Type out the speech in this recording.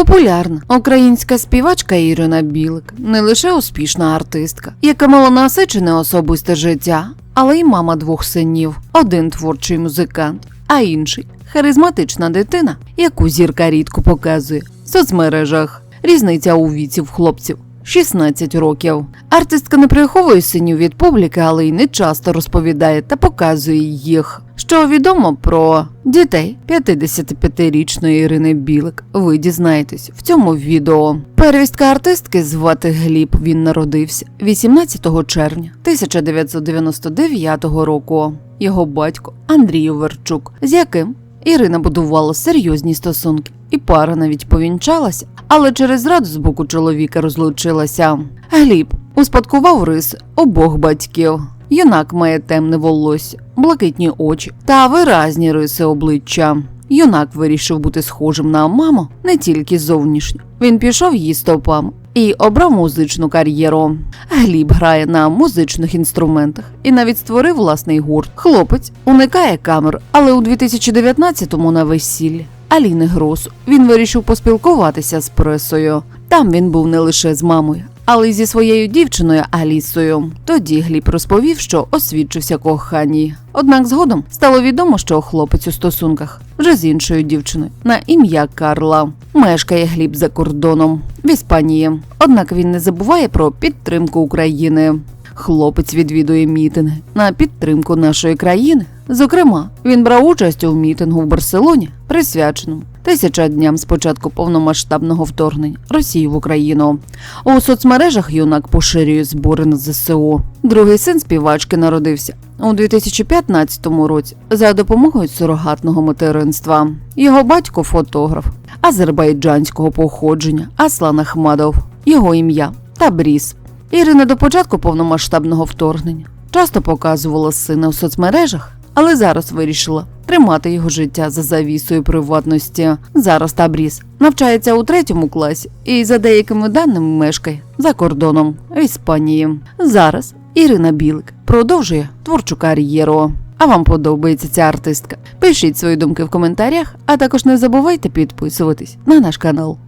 Популярна українська співачка Ірина Білик не лише успішна артистка, яка мала насичене особисте життя, але й мама двох синів: один творчий музикант, а інший харизматична дитина, яку зірка рідко показує в соцмережах. Різниця у віці в хлопців. 16 років. Артистка не приховує синів від публіки, але й не часто розповідає та показує їх. Що відомо про дітей 55-річної Ірини Білик, ви дізнаєтесь в цьому відео. Первістка артистки звати Гліб. Він народився 18 червня 1999 року. Його батько Андрій Оверчук, з яким Ірина будувала серйозні стосунки, і пара навіть повінчалася, але через зраду з боку чоловіка розлучилася. Гліб успадкував рис обох батьків. Юнак має темне волосся, блакитні очі та виразні риси обличчя. Юнак вирішив бути схожим на маму не тільки зовнішньо. Він пішов її стопами і обрав музичну кар'єру. Гліб грає на музичних інструментах і навіть створив власний гурт. Хлопець уникає камер, але у 2019-му на весіллі Аліни Гросу він вирішив поспілкуватися з пресою. Там він був не лише з мамою, але й зі своєю дівчиною Алісою. Тоді Гліб розповів, що освідчився коханій. Однак згодом стало відомо, що хлопець у стосунках вже з іншою дівчиною на ім'я Карла. Мешкає Гліб за кордоном в Іспанії. Однак він не забуває про підтримку України. Хлопець відвідує мітинги на підтримку нашої країни. Зокрема, він брав участь у мітингу в Барселоні, присвяченому тисяча дням з початку повномасштабного вторгнення Росії в Україну. У соцмережах юнак поширює збори на ЗСУ. Другий син співачки народився у 2015 році за допомогою сурогатного материнства. Його батько фотограф азербайджанського походження Аслан Ахмадов, його ім'я Табріс. Ірина до початку повномасштабного вторгнення часто показувала сина в соцмережах, але зараз вирішила тримати його життя за завісою приватності. Зараз Табріс навчається у третьому класі і за деякими даними мешкає за кордоном в Іспанії. Зараз Ірина Білик продовжує творчу кар'єру. А вам подобається ця артистка? Пишіть свої думки в коментарях, а також не забувайте підписуватись на наш канал.